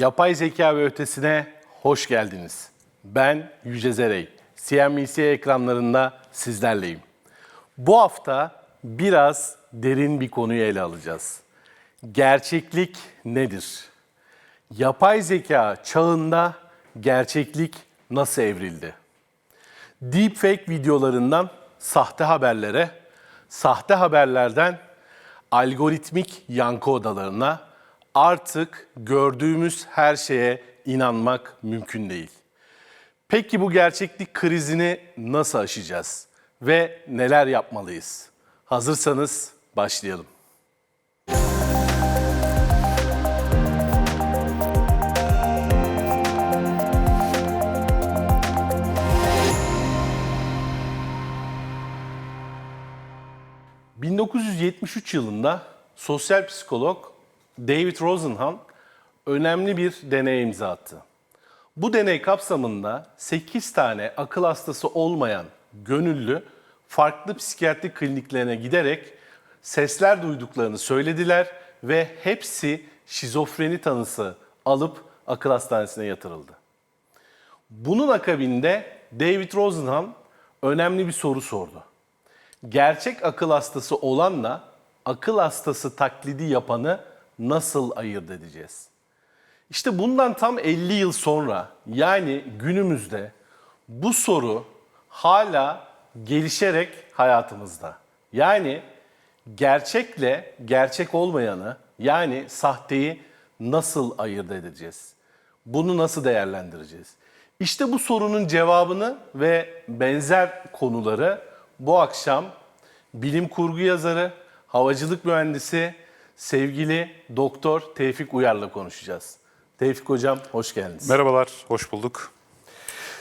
Yapay zeka ve ötesine hoş geldiniz. Ben Yüce Zerey. CNBC ekranlarında sizlerleyim. Bu hafta biraz derin bir konuyu ele alacağız. Gerçeklik nedir? Yapay zeka çağında gerçeklik nasıl evrildi? Deepfake videolarından sahte haberlere, sahte haberlerden algoritmik yankı odalarına artık gördüğümüz her şeye inanmak mümkün değil. Peki bu gerçeklik krizini nasıl aşacağız ve neler yapmalıyız? Hazırsanız başlayalım. ...1973 yılında sosyal psikolog David Rosenhan önemli bir deneye imza attı. Bu deney kapsamında 8 tane akıl hastası olmayan gönüllü farklı psikiyatrik kliniklerine giderek sesler duyduklarını söylediler ve hepsi şizofreni tanısı alıp akıl hastanesine yatırıldı. Bunun akabinde David Rosenhan önemli bir soru sordu. Gerçek akıl hastası olanla akıl hastası taklidi yapanı nasıl ayırt edeceğiz? İşte bundan tam 50 yıl sonra yani günümüzde bu soru hala gelişerek hayatımızda. Yani gerçekle gerçek olmayanı yani sahteyi nasıl ayırt edeceğiz? Bunu nasıl değerlendireceğiz? İşte bu sorunun cevabını ve benzer konuları bu akşam bilim kurgu yazarı, havacılık mühendisi, sevgili Doktor Tevfik Uyar'la konuşacağız. Tevfik Hocam hoş geldiniz. Merhabalar, hoş bulduk.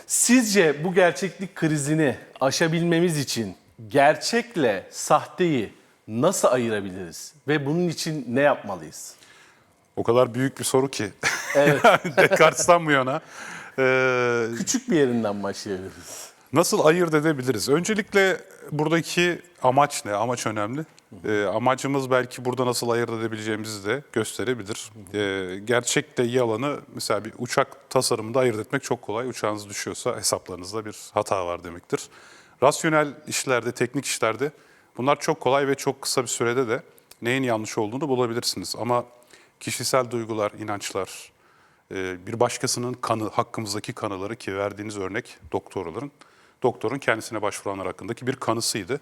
Sizce bu gerçeklik krizini aşabilmemiz için gerçekle sahteyi nasıl ayırabiliriz ve bunun için ne yapmalıyız? O kadar büyük bir soru ki. Evet. Descartes'tan bu yana. Ee, Küçük bir yerinden başlayabiliriz. Nasıl ayırt edebiliriz? Öncelikle buradaki amaç ne? Amaç önemli. Ee, amacımız belki burada nasıl ayırt edebileceğimizi de gösterebilir. Ee, gerçekle yalanı mesela bir uçak tasarımında ayırt etmek çok kolay. Uçağınız düşüyorsa hesaplarınızda bir hata var demektir. Rasyonel işlerde, teknik işlerde bunlar çok kolay ve çok kısa bir sürede de neyin yanlış olduğunu bulabilirsiniz. Ama kişisel duygular, inançlar, e, bir başkasının kanı, hakkımızdaki kanıları ki verdiğiniz örnek doktorların, doktorun kendisine başvuranlar hakkındaki bir kanısıydı.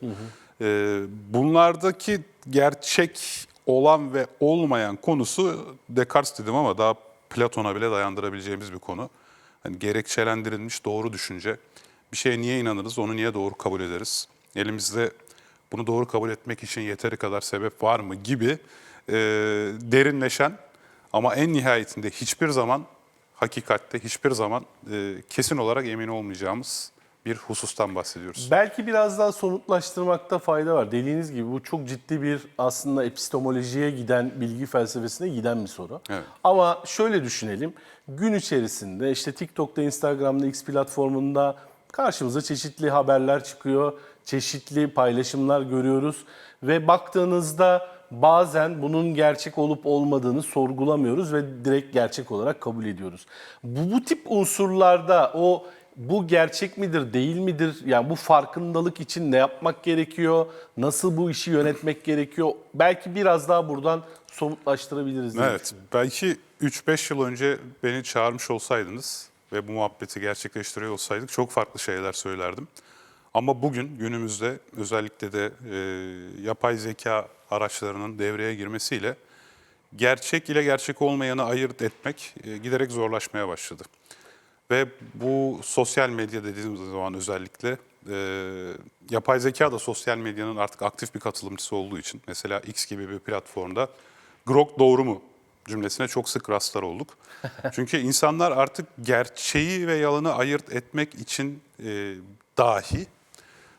E, Bunlardaki gerçek olan ve olmayan konusu Descartes dedim ama daha Platon'a bile dayandırabileceğimiz bir konu. Hani gerekçelendirilmiş doğru düşünce. Bir şeye niye inanırız, onu niye doğru kabul ederiz? Elimizde bunu doğru kabul etmek için yeteri kadar sebep var mı gibi e, derinleşen ama en nihayetinde hiçbir zaman hakikatte hiçbir zaman e, kesin olarak emin olmayacağımız bir husustan bahsediyoruz. Belki biraz daha somutlaştırmakta fayda var. Dediğiniz gibi bu çok ciddi bir aslında epistemolojiye giden, bilgi felsefesine giden bir soru. Evet. Ama şöyle düşünelim. Gün içerisinde işte TikTok'ta, Instagram'da, X platformunda karşımıza çeşitli haberler çıkıyor. Çeşitli paylaşımlar görüyoruz. Ve baktığınızda bazen bunun gerçek olup olmadığını sorgulamıyoruz ve direkt gerçek olarak kabul ediyoruz. Bu, bu tip unsurlarda o bu gerçek midir, değil midir? Yani bu farkındalık için ne yapmak gerekiyor? Nasıl bu işi yönetmek gerekiyor? Belki biraz daha buradan somutlaştırabiliriz. Evet, belki 3-5 yıl önce beni çağırmış olsaydınız ve bu muhabbeti gerçekleştiriyor olsaydık çok farklı şeyler söylerdim. Ama bugün günümüzde özellikle de e, yapay zeka araçlarının devreye girmesiyle gerçek ile gerçek olmayanı ayırt etmek e, giderek zorlaşmaya başladı. Ve bu sosyal medya dediğimiz zaman özellikle e, yapay zeka da sosyal medyanın artık aktif bir katılımcısı olduğu için mesela X gibi bir platformda Grok doğru mu cümlesine çok sık rastlar olduk. Çünkü insanlar artık gerçeği ve yalanı ayırt etmek için e, dahi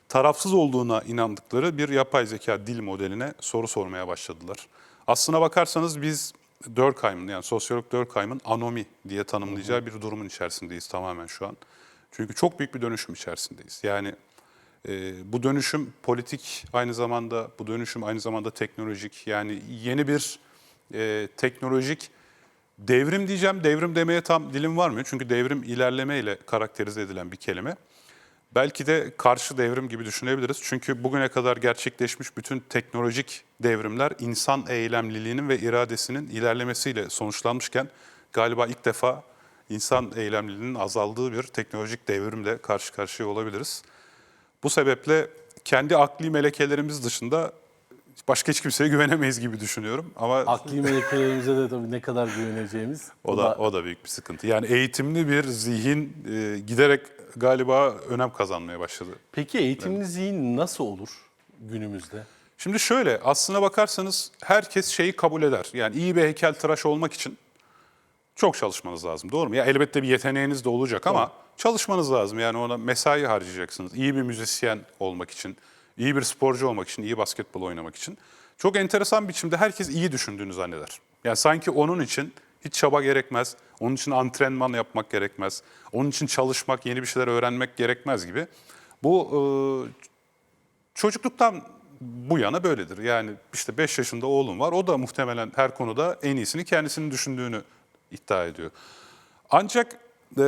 tarafsız olduğuna inandıkları bir yapay zeka dil modeline soru sormaya başladılar. Aslına bakarsanız biz Durkheim'ın yani sosyolog Durkheim'ın anomi diye tanımlayacağı bir durumun içerisindeyiz tamamen şu an. Çünkü çok büyük bir dönüşüm içerisindeyiz. Yani e, bu dönüşüm politik aynı zamanda, bu dönüşüm aynı zamanda teknolojik. Yani yeni bir e, teknolojik Devrim diyeceğim, devrim demeye tam dilim varmıyor. Çünkü devrim ilerlemeyle karakterize edilen bir kelime. Belki de karşı devrim gibi düşünebiliriz. Çünkü bugüne kadar gerçekleşmiş bütün teknolojik devrimler insan eylemliliğinin ve iradesinin ilerlemesiyle sonuçlanmışken galiba ilk defa insan eylemliliğinin azaldığı bir teknolojik devrimle karşı karşıya olabiliriz. Bu sebeple kendi akli melekelerimiz dışında başka hiç kimseye güvenemeyiz gibi düşünüyorum. Ama Akli melekelerimize de tabii ne kadar güveneceğimiz. o da o da büyük bir sıkıntı. Yani eğitimli bir zihin e, giderek galiba önem kazanmaya başladı. Peki eğitimli zihin nasıl olur günümüzde? Şimdi şöyle aslına bakarsanız herkes şeyi kabul eder. Yani iyi bir heykeltıraş olmak için çok çalışmanız lazım. Doğru mu? Ya elbette bir yeteneğiniz de olacak ama çalışmanız lazım. Yani ona mesai harcayacaksınız. İyi bir müzisyen olmak için, iyi bir sporcu olmak için, iyi basketbol oynamak için. Çok enteresan biçimde herkes iyi düşündüğünü zanneder. Yani sanki onun için hiç çaba gerekmez. Onun için antrenman yapmak gerekmez. Onun için çalışmak, yeni bir şeyler öğrenmek gerekmez gibi. Bu e, çocukluktan bu yana böyledir. Yani işte 5 yaşında oğlum var. O da muhtemelen her konuda en iyisini kendisinin düşündüğünü iddia ediyor. Ancak e,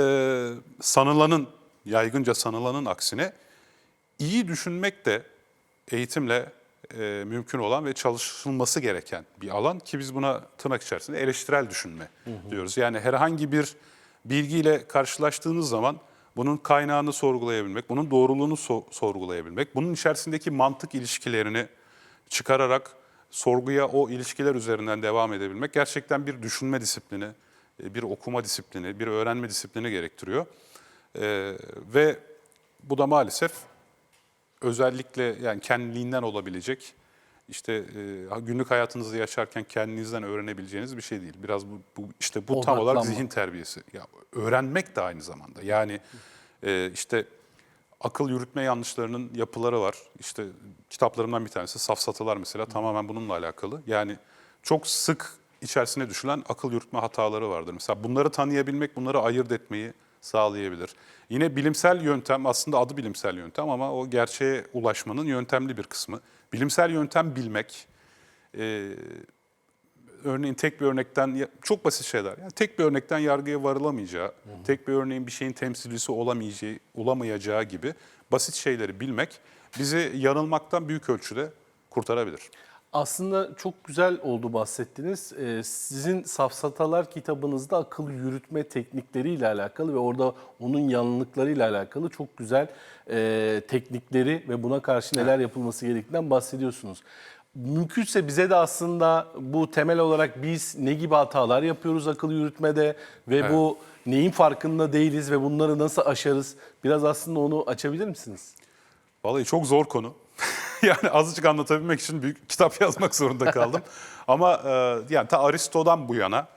sanılanın, yaygınca sanılanın aksine iyi düşünmek de eğitimle e, mümkün olan ve çalışılması gereken bir alan ki biz buna tırnak içerisinde eleştirel düşünme diyoruz. Yani herhangi bir bilgiyle karşılaştığınız zaman bunun kaynağını sorgulayabilmek, bunun doğruluğunu so- sorgulayabilmek, bunun içerisindeki mantık ilişkilerini çıkararak sorguya o ilişkiler üzerinden devam edebilmek gerçekten bir düşünme disiplini, e, bir okuma disiplini, bir öğrenme disiplini gerektiriyor. E, ve bu da maalesef özellikle yani kendiliğinden olabilecek işte e, günlük hayatınızı yaşarken kendinizden öğrenebileceğiniz bir şey değil. Biraz bu, bu işte bu tam olarak Odaklanma. zihin terbiyesi. Ya öğrenmek de aynı zamanda. Yani e, işte akıl yürütme yanlışlarının yapıları var. İşte kitaplarımdan bir tanesi Safsatalar mesela tamamen bununla alakalı. Yani çok sık içerisine düşülen akıl yürütme hataları vardır. Mesela bunları tanıyabilmek, bunları ayırt etmeyi sağlayabilir. Yine bilimsel yöntem aslında adı bilimsel yöntem ama o gerçeğe ulaşmanın yöntemli bir kısmı. Bilimsel yöntem bilmek, e, örneğin tek bir örnekten çok basit şeyler. Yani tek bir örnekten yargıya varılamayacağı, tek bir örneğin bir şeyin temsilcisi olamayacağı, olamayacağı gibi basit şeyleri bilmek bizi yanılmaktan büyük ölçüde kurtarabilir. Aslında çok güzel oldu bahsettiniz. Ee, sizin Safsatalar kitabınızda akıl yürütme teknikleriyle alakalı ve orada onun yanlılıklarıyla alakalı çok güzel e, teknikleri ve buna karşı neler yapılması gerektiğinden bahsediyorsunuz. Mümkünse bize de aslında bu temel olarak biz ne gibi hatalar yapıyoruz akıl yürütmede ve bu neyin farkında değiliz ve bunları nasıl aşarız? Biraz aslında onu açabilir misiniz? Vallahi çok zor konu. yani azıcık anlatabilmek için büyük kitap yazmak zorunda kaldım. Ama e, yani ta Aristo'dan bu yana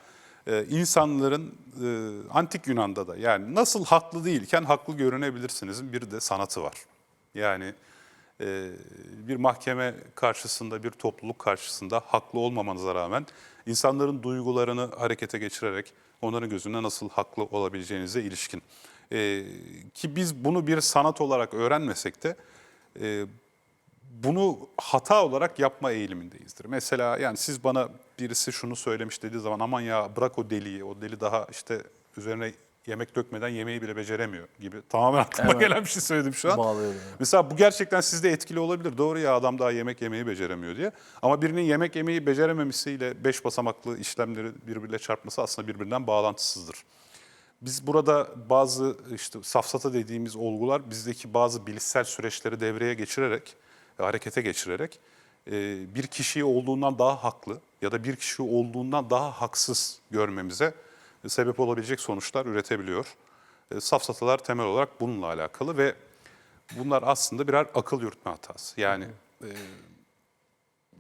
e, insanların e, antik Yunan'da da yani nasıl haklı değilken haklı görünebilirsiniz bir de sanatı var. Yani e, bir mahkeme karşısında, bir topluluk karşısında haklı olmamanıza rağmen insanların duygularını harekete geçirerek onların gözünde nasıl haklı olabileceğinize ilişkin. E, ki biz bunu bir sanat olarak öğrenmesek de e, bunu hata olarak yapma eğilimindeyizdir. Mesela yani siz bana birisi şunu söylemiş dediği zaman aman ya bırak o deliyi, o deli daha işte üzerine yemek dökmeden yemeği bile beceremiyor gibi tamamen aklıma Evet. gelen bir şey söyledim şu an. Bağlıyorum. Mesela bu gerçekten sizde etkili olabilir. Doğru ya adam daha yemek yemeyi beceremiyor diye. Ama birinin yemek yemeyi becerememesiyle beş basamaklı işlemleri birbiriyle çarpması aslında birbirinden bağlantısızdır. Biz burada bazı işte safsata dediğimiz olgular bizdeki bazı bilişsel süreçleri devreye geçirerek, harekete geçirerek e, bir kişiyi olduğundan daha haklı ya da bir kişi olduğundan daha haksız görmemize sebep olabilecek sonuçlar üretebiliyor. E, Safsatalar temel olarak bununla alakalı ve bunlar aslında birer akıl yürütme hatası. Yani e,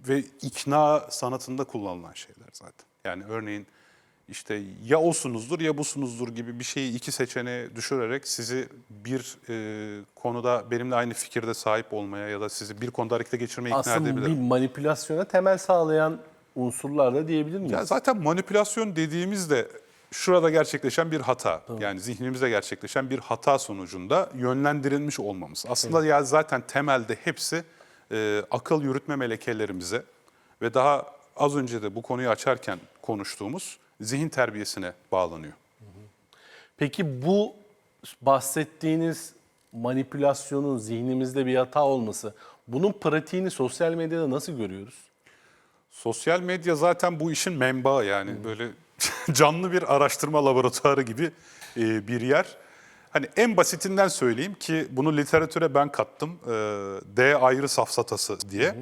ve ikna sanatında kullanılan şeyler zaten. Yani örneğin işte ya osunuzdur ya busunuzdur gibi bir şeyi iki seçeneğe düşürerek sizi bir e, konuda benimle aynı fikirde sahip olmaya ya da sizi bir konuda harekete geçirmeye ikna Aslında bir edebilirim. manipülasyona temel sağlayan unsurlar da diyebilir miyiz? Ya zaten manipülasyon dediğimizde şurada gerçekleşen bir hata. Yani zihnimizde gerçekleşen bir hata sonucunda yönlendirilmiş olmamız. Aslında ya zaten temelde hepsi e, akıl yürütme melekelerimize ve daha az önce de bu konuyu açarken konuştuğumuz zihin terbiyesine bağlanıyor. Peki bu bahsettiğiniz manipülasyonun zihnimizde bir hata olması, bunun pratiğini sosyal medyada nasıl görüyoruz? Sosyal medya zaten bu işin menbaı yani böyle canlı bir araştırma laboratuvarı gibi e, bir yer. Hani en basitinden söyleyeyim ki bunu literatüre ben kattım. E, D ayrı safsatası diye.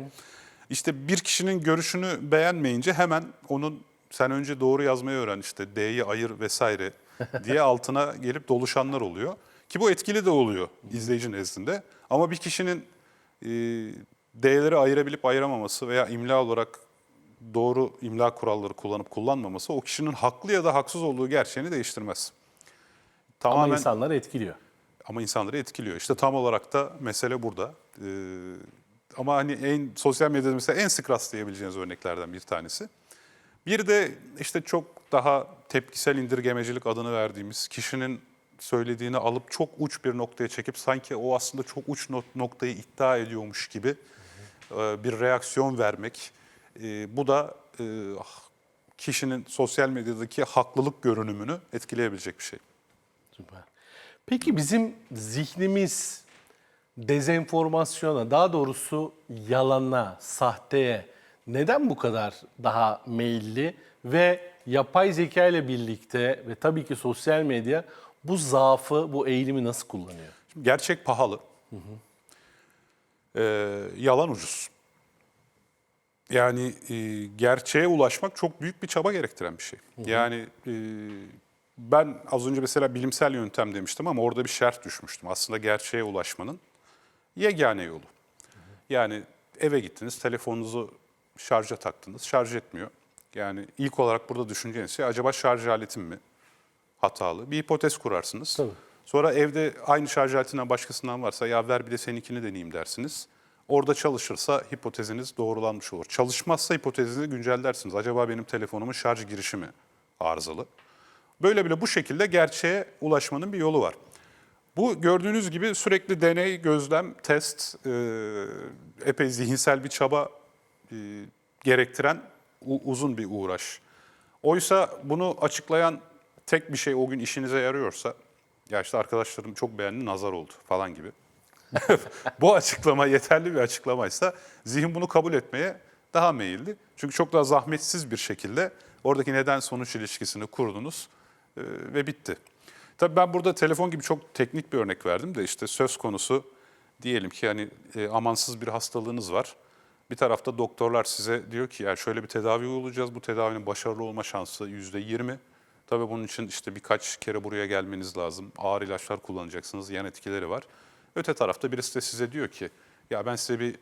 İşte bir kişinin görüşünü beğenmeyince hemen onun sen önce doğru yazmayı öğren işte D'yi ayır vesaire diye altına gelip doluşanlar oluyor. Ki bu etkili de oluyor izleyici nezdinde. Ama bir kişinin e, D'leri ayırabilip ayıramaması veya imla olarak doğru imla kuralları kullanıp kullanmaması o kişinin haklı ya da haksız olduğu gerçeğini değiştirmez. Ama Tamamen insanları etkiliyor. ama insanları etkiliyor. İşte tam olarak da mesele burada. Ee, ama hani en sosyal medyada mesela en sık rastlayabileceğiniz örneklerden bir tanesi. Bir de işte çok daha tepkisel indirgemecilik adını verdiğimiz kişinin söylediğini alıp çok uç bir noktaya çekip sanki o aslında çok uç no- noktayı iddia ediyormuş gibi e, bir reaksiyon vermek. E, bu da e, kişinin sosyal medyadaki haklılık görünümünü etkileyebilecek bir şey. Süper. Peki bizim zihnimiz dezenformasyona, daha doğrusu yalana, sahteye neden bu kadar daha meyilli ve yapay zeka ile birlikte ve tabii ki sosyal medya bu zaafı, bu eğilimi nasıl kullanıyor? Şimdi gerçek pahalı. Ee, yalan ucuz. Yani e, gerçeğe ulaşmak çok büyük bir çaba gerektiren bir şey. Yani e, ben az önce mesela bilimsel yöntem demiştim ama orada bir şerh düşmüştüm. Aslında gerçeğe ulaşmanın yegane yolu. Yani eve gittiniz, telefonunuzu şarja taktınız, şarj etmiyor. Yani ilk olarak burada düşüneceğiniz şey acaba şarj aletim mi hatalı? Bir hipotez kurarsınız. Tabii. Sonra evde aynı şarj aletinden başkasından varsa ya ver bir de seninkini deneyeyim dersiniz. Orada çalışırsa hipoteziniz doğrulanmış olur. Çalışmazsa hipotezinizi güncellersiniz. Acaba benim telefonumun şarj girişi mi arızalı? Böyle bile bu şekilde gerçeğe ulaşmanın bir yolu var. Bu gördüğünüz gibi sürekli deney, gözlem, test, e, epey zihinsel bir çaba gerektiren u- uzun bir uğraş. Oysa bunu açıklayan tek bir şey o gün işinize yarıyorsa, ya işte arkadaşlarım çok beğendi, nazar oldu falan gibi. Bu açıklama yeterli bir açıklamaysa zihin bunu kabul etmeye daha meyilli. Çünkü çok daha zahmetsiz bir şekilde oradaki neden sonuç ilişkisini kurdunuz e, ve bitti. Tabii ben burada telefon gibi çok teknik bir örnek verdim de işte söz konusu diyelim ki hani e, amansız bir hastalığınız var. Bir tarafta doktorlar size diyor ki ya şöyle bir tedavi uygulayacağız. Bu tedavinin başarılı olma şansı yüzde yirmi. Tabii bunun için işte birkaç kere buraya gelmeniz lazım. Ağır ilaçlar kullanacaksınız. Yan etkileri var. Öte tarafta birisi de size diyor ki ya ben size bir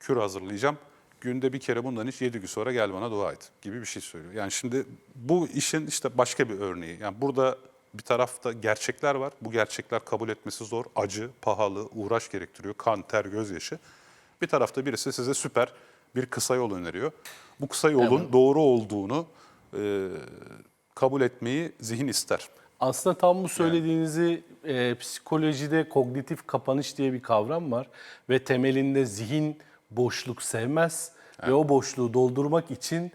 kür hazırlayacağım. Günde bir kere bundan iç 7 gün sonra gel bana dua et gibi bir şey söylüyor. Yani şimdi bu işin işte başka bir örneği. Yani burada bir tarafta gerçekler var. Bu gerçekler kabul etmesi zor. Acı, pahalı, uğraş gerektiriyor. Kan, ter, gözyaşı. Bir tarafta birisi size süper bir kısa yol öneriyor. Bu kısa yolun doğru olduğunu e, kabul etmeyi zihin ister. Aslında tam bu söylediğinizi e, psikolojide kognitif kapanış diye bir kavram var ve temelinde zihin boşluk sevmez ve o boşluğu doldurmak için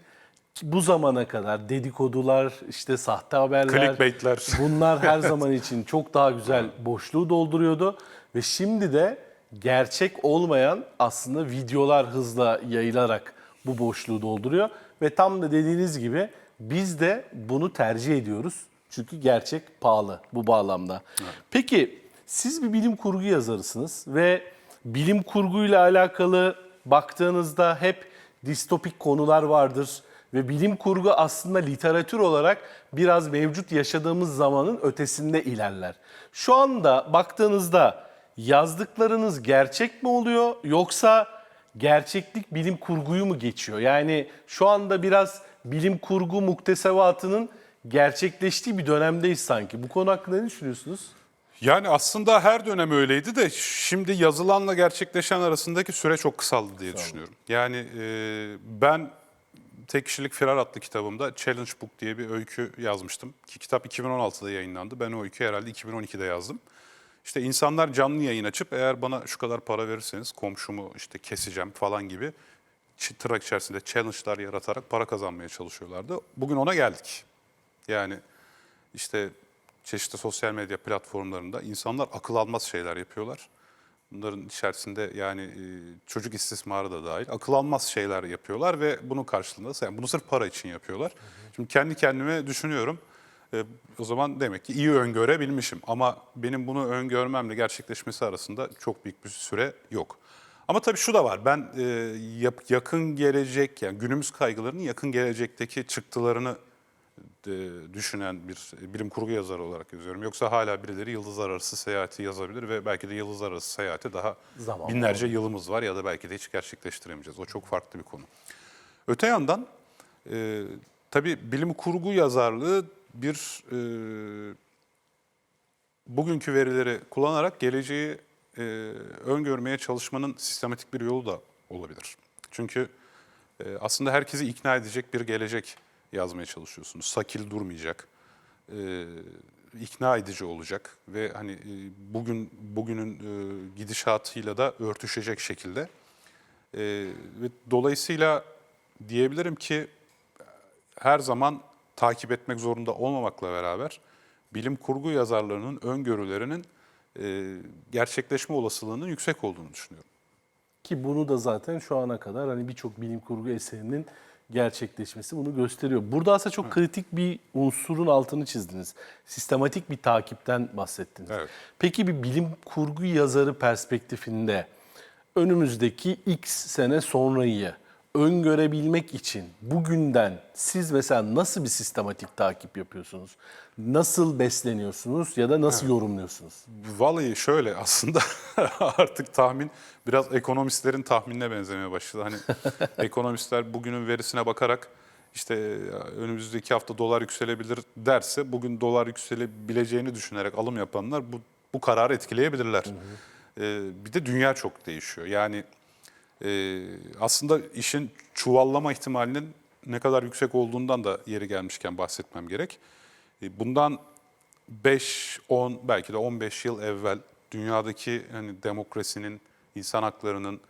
bu zamana kadar dedikodular, işte sahte haberler, Clickbaitler. bunlar her zaman için çok daha güzel boşluğu dolduruyordu ve şimdi de gerçek olmayan aslında videolar hızla yayılarak bu boşluğu dolduruyor ve tam da dediğiniz gibi biz de bunu tercih ediyoruz. Çünkü gerçek pahalı bu bağlamda. Peki siz bir bilim kurgu yazarısınız ve bilim kurguyla alakalı baktığınızda hep distopik konular vardır ve bilim kurgu aslında literatür olarak biraz mevcut yaşadığımız zamanın ötesinde ilerler. Şu anda baktığınızda yazdıklarınız gerçek mi oluyor yoksa gerçeklik bilim kurguyu mu geçiyor? Yani şu anda biraz bilim kurgu muktesevatının gerçekleştiği bir dönemdeyiz sanki. Bu konu hakkında ne düşünüyorsunuz? Yani aslında her dönem öyleydi de şimdi yazılanla gerçekleşen arasındaki süre çok kısaldı diye düşünüyorum. Yani e, ben Tek Kişilik Firar adlı kitabımda Challenge Book diye bir öykü yazmıştım. Ki kitap 2016'da yayınlandı. Ben o öyküyü herhalde 2012'de yazdım. İşte insanlar canlı yayın açıp eğer bana şu kadar para verirseniz komşumu işte keseceğim falan gibi tırnak içerisinde challenge'lar yaratarak para kazanmaya çalışıyorlardı. Bugün ona geldik. Yani işte çeşitli sosyal medya platformlarında insanlar akıl almaz şeyler yapıyorlar. Bunların içerisinde yani e, çocuk istismarı da dahil akıl almaz şeyler yapıyorlar ve bunun karşılığında yani bunu sırf para için yapıyorlar. Şimdi kendi kendime düşünüyorum. E, o zaman demek ki iyi öngörebilmişim ama benim bunu öngörmemle gerçekleşmesi arasında çok büyük bir süre yok. Ama tabii şu da var. Ben e, yakın gelecek yani günümüz kaygılarının yakın gelecekteki çıktılarını e, düşünen bir bilim kurgu yazarı olarak yazıyorum. Yoksa hala birileri yıldızlar arası seyahati yazabilir ve belki de yıldızlar arası seyahate daha Zaman binlerce yılımız var ya da belki de hiç gerçekleştiremeyeceğiz. O çok farklı bir konu. Öte yandan e, tabii bilim kurgu yazarlığı bir e, bugünkü verileri kullanarak geleceği e, öngörmeye çalışmanın sistematik bir yolu da olabilir. Çünkü e, aslında herkesi ikna edecek bir gelecek yazmaya çalışıyorsunuz. Sakil durmayacak, e, ikna edici olacak ve hani e, bugün bugünün e, gidişatıyla da örtüşecek şekilde. E, ve dolayısıyla diyebilirim ki her zaman takip etmek zorunda olmamakla beraber bilim kurgu yazarlarının öngörülerinin e, gerçekleşme olasılığının yüksek olduğunu düşünüyorum. Ki bunu da zaten şu ana kadar hani birçok bilim kurgu eserinin gerçekleşmesi bunu gösteriyor. Burada aslında çok kritik bir unsurun altını çizdiniz. Sistematik bir takipten bahsettiniz. Evet. Peki bir bilim kurgu yazarı perspektifinde önümüzdeki X sene sonrayı öngörebilmek için bugünden siz mesela nasıl bir sistematik takip yapıyorsunuz? Nasıl besleniyorsunuz ya da nasıl yorumluyorsunuz? Vallahi şöyle aslında artık tahmin biraz ekonomistlerin tahminine benzemeye başladı. Hani ekonomistler bugünün verisine bakarak işte önümüzdeki hafta dolar yükselebilir derse bugün dolar yükselebileceğini düşünerek alım yapanlar bu, bu kararı etkileyebilirler. Ee, bir de dünya çok değişiyor. Yani e, aslında işin çuvallama ihtimalinin ne kadar yüksek olduğundan da yeri gelmişken bahsetmem gerek. E, Bundan 5, 10 belki de 15 yıl evvel dünyadaki hani demokrasinin, insan haklarının,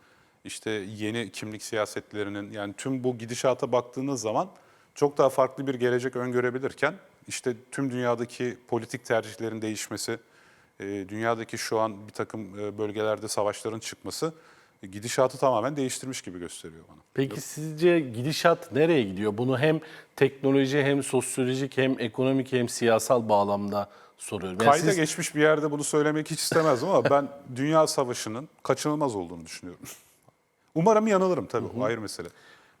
işte yeni kimlik siyasetlerinin yani tüm bu gidişata baktığınız zaman çok daha farklı bir gelecek öngörebilirken işte tüm dünyadaki politik tercihlerin değişmesi, e, dünyadaki şu an bir takım e, bölgelerde savaşların çıkması gidişatı tamamen değiştirmiş gibi gösteriyor bana. Peki sizce gidişat nereye gidiyor? Bunu hem teknoloji hem sosyolojik hem ekonomik hem siyasal bağlamda soruyorum. Yani Kayda siz- geçmiş bir yerde bunu söylemek hiç istemezdim ama ben dünya savaşının kaçınılmaz olduğunu düşünüyorum. Umarım yanılırım tabii o ayrı mesele.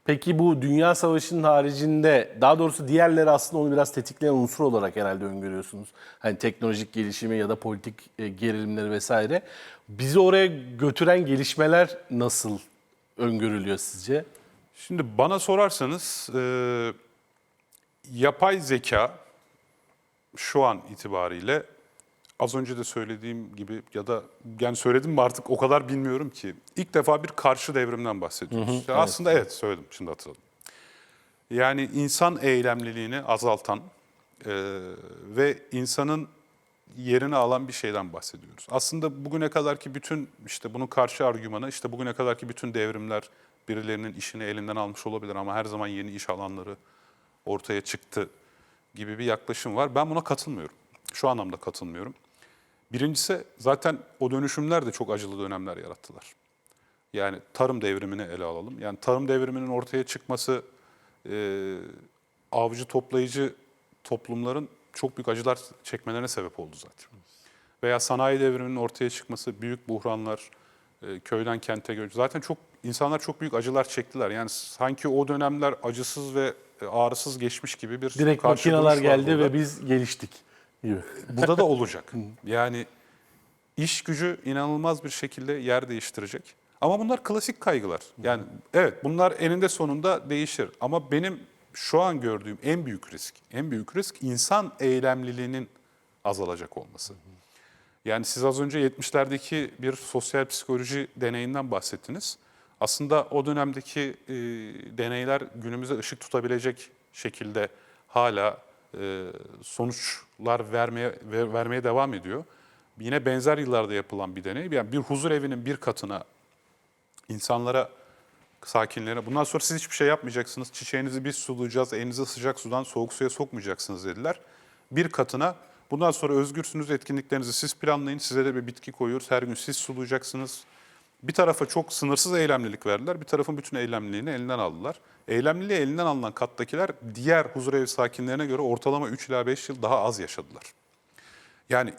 Peki bu Dünya Savaşı'nın haricinde daha doğrusu diğerleri aslında onu biraz tetikleyen unsur olarak herhalde öngörüyorsunuz. Hani teknolojik gelişimi ya da politik e, gerilimleri vesaire. Bizi oraya götüren gelişmeler nasıl öngörülüyor sizce? Şimdi bana sorarsanız e, yapay zeka şu an itibariyle az önce de söylediğim gibi ya da yani söyledim mi artık o kadar bilmiyorum ki ilk defa bir karşı devrimden bahsediyoruz. Ya Aslında evet söyledim şimdi hatırladım. Yani insan eylemliliğini azaltan e, ve insanın yerini alan bir şeyden bahsediyoruz. Aslında bugüne kadarki bütün işte bunun karşı argümanı işte bugüne kadarki bütün devrimler birilerinin işini elinden almış olabilir ama her zaman yeni iş alanları ortaya çıktı gibi bir yaklaşım var. Ben buna katılmıyorum. Şu anlamda katılmıyorum. Birincisi zaten o dönüşümler de çok acılı dönemler yarattılar. Yani tarım devrimini ele alalım. Yani tarım devriminin ortaya çıkması e, avcı toplayıcı toplumların çok büyük acılar çekmelerine sebep oldu zaten. Veya sanayi devriminin ortaya çıkması, büyük buhranlar, e, köyden kente göç. Zaten çok insanlar çok büyük acılar çektiler. Yani sanki o dönemler acısız ve e, ağrısız geçmiş gibi bir Direkt makineler geldi burada. ve biz geliştik gibi. Burada da olacak. Yani iş gücü inanılmaz bir şekilde yer değiştirecek. Ama bunlar klasik kaygılar. Yani evet bunlar eninde sonunda değişir. Ama benim şu an gördüğüm en büyük risk, en büyük risk insan eylemliliğinin azalacak olması. Yani siz az önce 70'lerdeki bir sosyal psikoloji deneyinden bahsettiniz. Aslında o dönemdeki e, deneyler günümüze ışık tutabilecek şekilde hala sonuçlar vermeye ver- vermeye devam ediyor. Yine benzer yıllarda yapılan bir deney. Yani bir huzur evinin bir katına insanlara sakinlerine. Bundan sonra siz hiçbir şey yapmayacaksınız. Çiçeğinizi biz sulayacağız. Elinizi sıcak sudan soğuk suya sokmayacaksınız dediler. Bir katına bundan sonra özgürsünüz etkinliklerinizi siz planlayın. Size de bir bitki koyuyoruz. Her gün siz sulayacaksınız. Bir tarafa çok sınırsız eylemlilik verdiler. Bir tarafın bütün eylemliliğini elinden aldılar. Eylemliliği elinden alınan kattakiler diğer huzurevi sakinlerine göre ortalama 3 ila 5 yıl daha az yaşadılar. Yani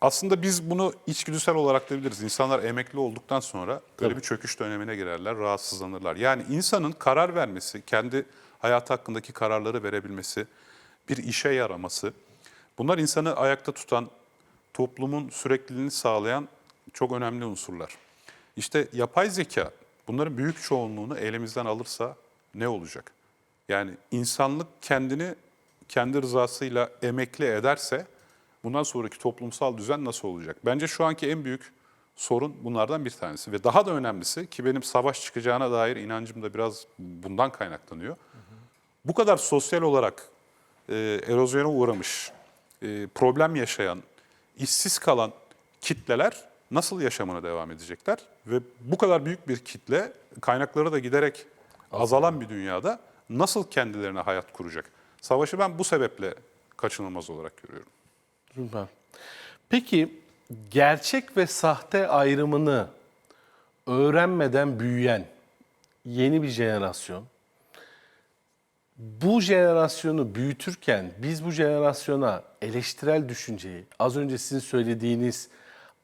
aslında biz bunu içgüdüsel olarak da biliriz. İnsanlar emekli olduktan sonra böyle bir çöküş dönemine girerler, rahatsızlanırlar. Yani insanın karar vermesi, kendi hayatı hakkındaki kararları verebilmesi, bir işe yaraması, bunlar insanı ayakta tutan, toplumun sürekliliğini sağlayan çok önemli unsurlar. İşte yapay zeka bunların büyük çoğunluğunu elimizden alırsa ne olacak? Yani insanlık kendini kendi rızasıyla emekli ederse bundan sonraki toplumsal düzen nasıl olacak? Bence şu anki en büyük sorun bunlardan bir tanesi. Ve daha da önemlisi ki benim savaş çıkacağına dair inancım da biraz bundan kaynaklanıyor. Bu kadar sosyal olarak e, erozyona uğramış, e, problem yaşayan, işsiz kalan kitleler nasıl yaşamına devam edecekler? Ve bu kadar büyük bir kitle kaynakları da giderek azalan bir dünyada nasıl kendilerine hayat kuracak? Savaşı ben bu sebeple kaçınılmaz olarak görüyorum. Süper. Peki gerçek ve sahte ayrımını öğrenmeden büyüyen yeni bir jenerasyon bu jenerasyonu büyütürken biz bu jenerasyona eleştirel düşünceyi, az önce sizin söylediğiniz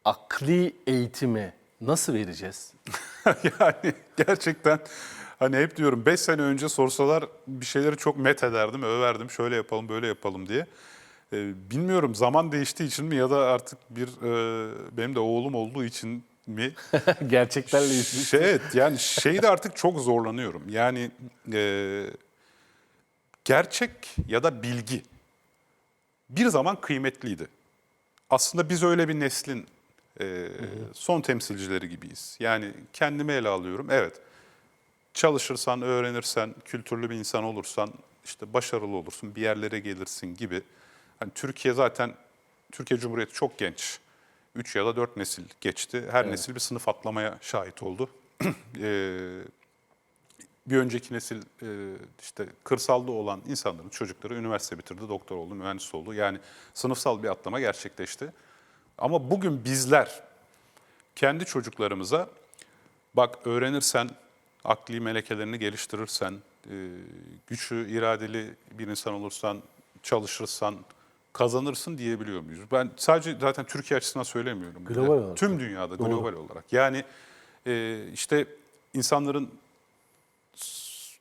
akli eğitimi nasıl vereceğiz? yani gerçekten hani hep diyorum 5 sene önce sorsalar bir şeyleri çok met ederdim, överdim. Şöyle yapalım, böyle yapalım diye. Ee, bilmiyorum zaman değiştiği için mi ya da artık bir e, benim de oğlum olduğu için mi? Gerçeklerle ilgili. Şey, evet yani şeyde artık çok zorlanıyorum. Yani e, gerçek ya da bilgi bir zaman kıymetliydi. Aslında biz öyle bir neslin e, son temsilcileri gibiyiz. Yani kendimi ele alıyorum. Evet çalışırsan, öğrenirsen, kültürlü bir insan olursan işte başarılı olursun, bir yerlere gelirsin gibi. Hani Türkiye zaten Türkiye Cumhuriyeti çok genç. 3 ya da 4 nesil geçti. Her nesil bir sınıf atlamaya şahit oldu. Ee, bir önceki nesil e, işte kırsalda olan insanların çocukları üniversite bitirdi, doktor oldu, mühendis oldu. Yani sınıfsal bir atlama gerçekleşti. Ama bugün bizler kendi çocuklarımıza bak öğrenirsen, akli melekelerini geliştirirsen, e, güçlü, iradeli bir insan olursan, çalışırsan kazanırsın diyebiliyor muyuz? Ben sadece zaten Türkiye açısından söylemiyorum. Global olarak. Tüm dünyada global olarak. Yani e, işte insanların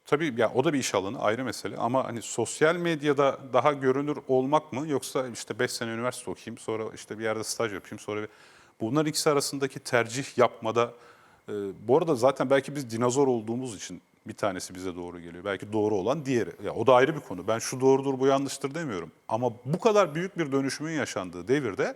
Tabii ya o da bir iş alanı ayrı mesele ama hani sosyal medyada daha görünür olmak mı yoksa işte 5 sene üniversite okuyayım sonra işte bir yerde staj yapayım sonra bir... bunlar ikisi arasındaki tercih yapmada e, bu arada zaten belki biz dinozor olduğumuz için bir tanesi bize doğru geliyor. Belki doğru olan diğeri. Ya o da ayrı bir konu. Ben şu doğrudur bu yanlıştır demiyorum. Ama bu kadar büyük bir dönüşümün yaşandığı devirde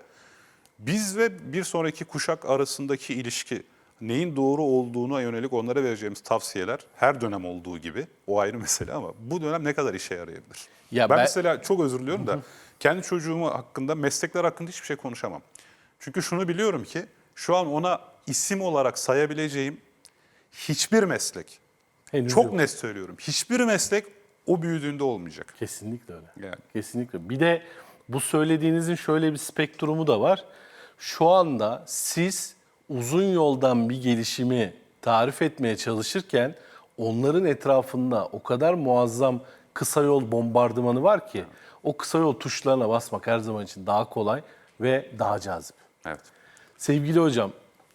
biz ve bir sonraki kuşak arasındaki ilişki neyin doğru olduğuna yönelik onlara vereceğimiz tavsiyeler her dönem olduğu gibi o ayrı mesele ama bu dönem ne kadar işe yarayabilir? Ya ben, ben- mesela çok özür diliyorum da kendi çocuğumu hakkında meslekler hakkında hiçbir şey konuşamam. Çünkü şunu biliyorum ki şu an ona isim olarak sayabileceğim hiçbir meslek Henüz çok yok. net söylüyorum. Hiçbir meslek o büyüdüğünde olmayacak. Kesinlikle öyle. Yani. Kesinlikle. Bir de bu söylediğinizin şöyle bir spektrumu da var. Şu anda siz uzun yoldan bir gelişimi tarif etmeye çalışırken onların etrafında o kadar muazzam kısa yol bombardımanı var ki o kısa yol tuşlarına basmak her zaman için daha kolay ve daha cazip. Evet. Sevgili hocam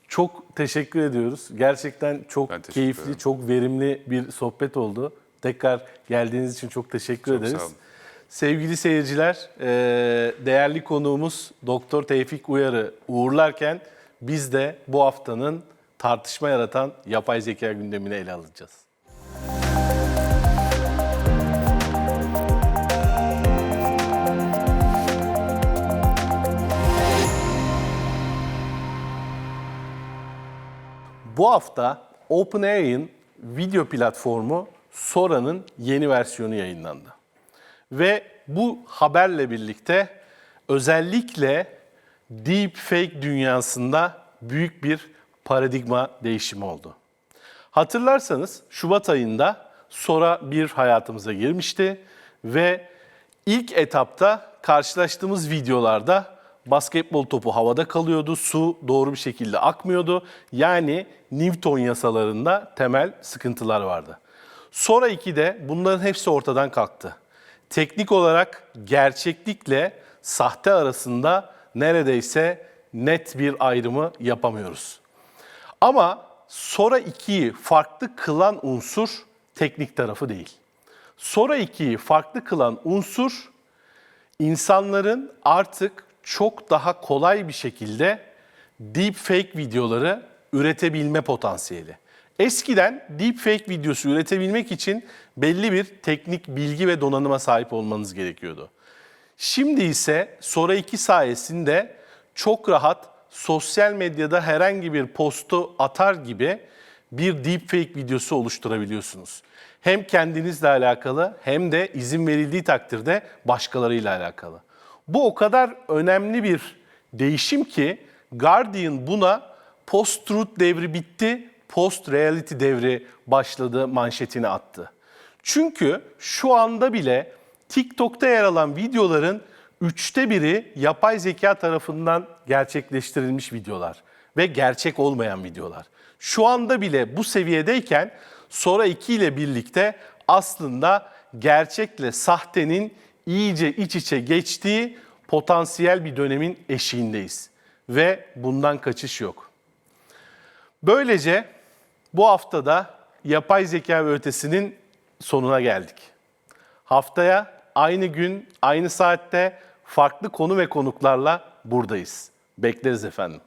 çok teşekkür ediyoruz. Gerçekten çok keyifli, ederim. çok verimli bir sohbet oldu. Tekrar geldiğiniz için çok teşekkür Çok sağ ederiz. olun. Sevgili seyirciler, değerli konuğumuz Doktor Tevfik Uyar'ı uğurlarken biz de bu haftanın tartışma yaratan yapay zeka gündemini ele alacağız. Bu hafta OpenAI'ın video platformu Sora'nın yeni versiyonu yayınlandı. Ve bu haberle birlikte özellikle deepfake dünyasında büyük bir paradigma değişimi oldu. Hatırlarsanız Şubat ayında Sora 1 hayatımıza girmişti ve ilk etapta karşılaştığımız videolarda basketbol topu havada kalıyordu, su doğru bir şekilde akmıyordu. Yani Newton yasalarında temel sıkıntılar vardı. Sora 2'de bunların hepsi ortadan kalktı. Teknik olarak gerçeklikle sahte arasında neredeyse net bir ayrımı yapamıyoruz. Ama Sora 2'yi farklı kılan unsur teknik tarafı değil. Sora 2'yi farklı kılan unsur insanların artık çok daha kolay bir şekilde deepfake videoları üretebilme potansiyeli. Eskiden deepfake videosu üretebilmek için belli bir teknik bilgi ve donanıma sahip olmanız gerekiyordu. Şimdi ise Sora 2 sayesinde çok rahat sosyal medyada herhangi bir postu atar gibi bir deepfake videosu oluşturabiliyorsunuz. Hem kendinizle alakalı hem de izin verildiği takdirde başkalarıyla alakalı. Bu o kadar önemli bir değişim ki Guardian buna post-truth devri bitti, post-reality devri başladı manşetini attı. Çünkü şu anda bile TikTok'ta yer alan videoların üçte biri yapay zeka tarafından gerçekleştirilmiş videolar ve gerçek olmayan videolar. Şu anda bile bu seviyedeyken Sora 2 ile birlikte aslında gerçekle sahtenin iyice iç içe geçtiği potansiyel bir dönemin eşiğindeyiz ve bundan kaçış yok. Böylece bu haftada yapay zeka ve ötesinin sonuna geldik. Haftaya aynı gün, aynı saatte farklı konu ve konuklarla buradayız. Bekleriz efendim.